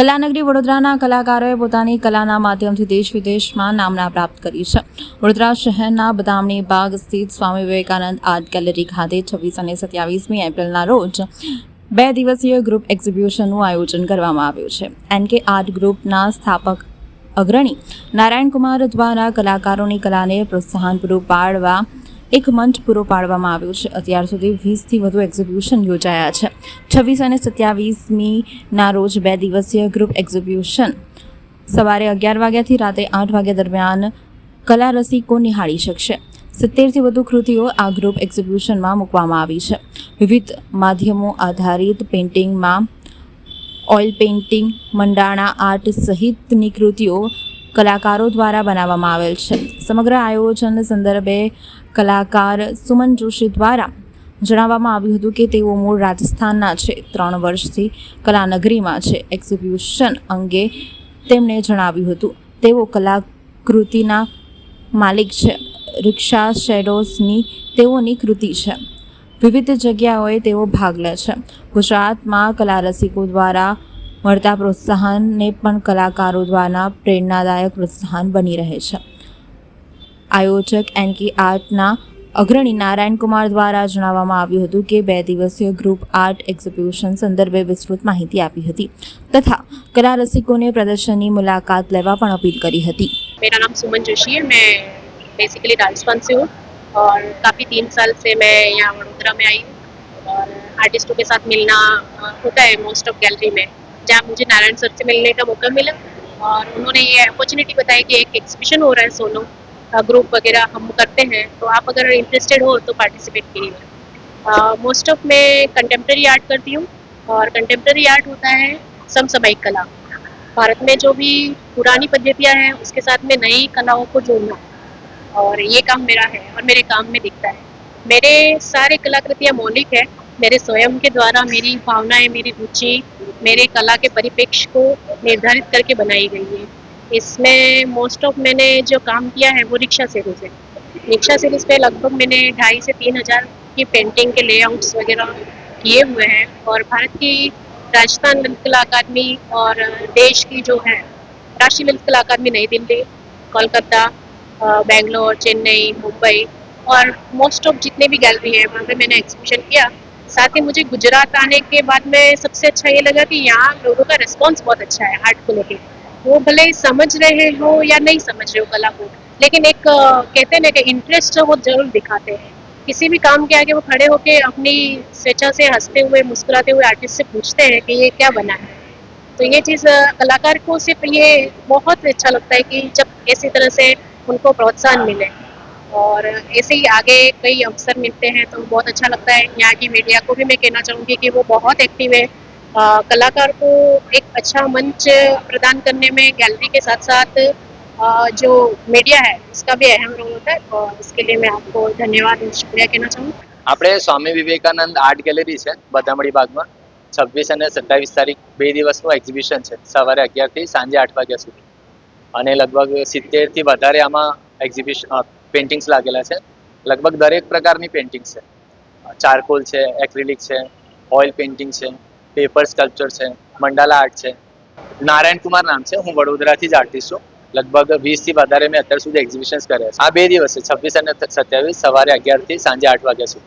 કલાનગરી વડોદરાના કલાકારોએ પોતાની કલાના માધ્યમથી દેશ વિદેશમાં નામના પ્રાપ્ત કરી છે. વડોદરા શહેરના બદામણી બાગ સ્થિત સ્વામી વિવેકાનંદ આર્ટ ગેલેરી ખાતે છવ્વીસ અને સત્યાવીસમી એપ્રિલના રોજ બે દિવસીય ગ્રુપ એક્ઝિબિશનનું આયોજન કરવામાં આવ્યું છે. એનકે આર્ટ ગ્રુપના સ્થાપક અગ્રણી નારાયણ કુમાર દ્વારા કલાકારોની કલાને પ્રોત્સાહન પૂરું પાડવા એક મંચ પૂરો પાડવામાં આવ્યો છે. અત્યાર સુધી વીસથી વધુ એક્ઝિબિશન યોજાયા છે. છવ્વીસ અને સત્યાવીસમીના રોજ બે દિવસીય ગ્રુપ એક્ઝિબિશન સવારે અગિયાર વાગ્યાથી રાતે આઠ વાગ્યા દરમિયાન કલા રસિકો નિહાળી શકશે. સિત્તેરથી વધુ કૃતિઓ આ ગ્રુપ એક્ઝિબિશનમાં મૂકવામાં આવી છે. વિવિધ માધ્યમો આધારિત પેઇન્ટિંગમાં ઓઇલ પેઇન્ટિંગ મંડાણા આર્ટ સહિતની કૃતિઓ કલાકારો દ્વારા બનાવવામાં આવેલ છે. સમગ્ર આયોજન સંદર્ભે કલાકાર સુમન જોશી દ્વારા જણાવવામાં આવ્યું હતું કે તેઓ મૂળ રાજસ્થાનના છે. ત્રણ વર્ષથી કલાનગરીમાં છે. એક્ઝિબિશન અંગે તેમણે જણાવ્યું હતું. તેઓ કલાકૃતિના માલિક છે. રિક્ષા શેડોઝની તેઓની કૃતિ છે. વિવિધ જગ્યાઓએ તેઓ ભાગ લે છે. ગુજરાતમાં કલા રસિકો દ્વારા મળતા પ્રોત્સાહનને પણ કલાકારો દ્વારા પ્રેરણાદાયક પ્રોત્સાહન બની રહે છે આયોજક એનકી આર્ટના અગ્રણી નારાયણ કુમાર દ્વારા જણાવવામાં આવ્યું હતું કે બે દિવસીય ગ્રુપ આર્ટ એક્ઝિબિશન સંદર્ભે વિસ્તૃત માહિતી આપી હતી તથા કલા રસિકોને પ્રદર્શનની મુલાકાત લેવા પણ અપીલ કરી હતી मेरा नाम सुमन जोशी है मैं बेसिकली राजस्थान से हूँ और काफ़ी तीन साल से मैं यहाँ वडोदरा में आई हूँ और आर्टिस्टों के साथ मिलना अ, होता है मोस्ट ऑफ गैलरी में जहाँ मुझे नारायण सर से मिलने का मौका मिला और उन्होंने ये अपॉर्चुनिटी बताई कि एक एग्जीबिशन हो रहा है सोलो ग्रुप वगैरह हम करते हैं। तो आप अगर इंटरेस्टेड हो तो पार्टिसिपेट कीजिए मोस्ट ऑफ़ मैं कंटेम्प्रेरी आर्ट करती हूँ और कंटेम्प्रेरी आर्ट होता है समसामयिक कला। भारत में जो भी पुरानी पद्धतियाँ हैं, उसके साथ में नई कलाओं को जोड़ना और ये काम मेरा है और मेरे काम में दिखता है। मेरे सारे कलाकृतियाँ मौलिक है। मेरे स्वयं के द्वारा मेरी भावनाएँ, मेरी रुचि, मेरे कला के परिप्रेक्ष्य को निर्धारित करके बनाई गई है। इसमें मोस्ट ऑफ़ मैंने जो काम किया है वो रिक्शा सीरीज़ है। रिक्शा सीरीज़ पे लगभग मैंने ढाई से तीन हज़ार की पेंटिंग के लेआउट्स वगैरह किए हुए हैं और भारत की राजस्थान ललित कला अकादमी और देश की जो है, राष्ट्रीय ललित कला अकादमी नई दिल्ली, कोलकाता बेंगलोर, चेन्नई, मुंबई और मोस्ट ऑफ़ जितने भी गैलरी हैं, वहाँ पे मैंने एग्जीबिशन किया। साथ ही मुझे गुजरात आने के बाद में सबसे अच्छा ये लगा कि यहाँ लोगों का रिस्पॉन्स बहुत अच्छा है आर्ट को लेके। वो भले समझ रहे हो या नहीं समझ रहे हो कला को, लेकिन एक कहते हैं ना कि इंटरेस्ट वो ज़रूर दिखाते हैं। किसी भी काम के आगे वो खड़े होके अपनी स्वेच्छा से हँसते हुए, मुस्कुराते हुए आर्टिस्ट से पूछते हैं कि ये क्या बना है। तो ये चीज़ कलाकार को सिर्फ़ ये बहुत अच्छा लगता है कि जब इसी तरह से उनको प्रोत्साहन मिले। और ऐसे ही आगे कई अवसर मिलते हैं तो बहुत अच्छा लगता है यहाँ की मीडिया को भी मैं कहना चाहूँगी कि वो बहुत एक्टिव है अ, कलाकार को एक अच्छा मंच प्रदान करने में गैलरी के साथ साथ अ, जो मीडिया है उसका भी अहम रोल होता है और इसके लिए मैं आपको धन्यवाद और शुक्रिया कहना चाहूँगी આપણે સ્વામી વિવેકાનંદ આર્ટ ગેલેરી છે બદામડી બાગમાં છવ્વીસ અને સત્તાવીસ તારીખ બે દિવસનું એક્ઝિબિશન છે સવારે અગિયારથી સાંજે આઠ વાગ્યા સુધી અને લગભગ સિત્તેરથી વધારે આમાં એક્ઝિબિશન પેઇન્ટિંગ્સ લાગેલા છે. લગભગ દરેક પ્રકારની પેઇન્ટિંગ છે. ચારકોલ છે એક્રિલિક છે ઓઇલ પેઇન્ટિંગ છે પેપર સ્કલ્પચર છે મંડાલા આર્ટ છે. નારાયણ કુમાર નામ છે. હું વડોદરાથી જ આર્ટિસ્ટ છું. લગભગ વીસથી વધારે મેં અત્યાર સુધી એક્ઝિબિશન્સ કર્યા છે. આ બે દિવસ છવ્વીસ અને સત્યાવીસ, સવારે અગિયારથી સાંજે આઠ વાગ્યા સુધી.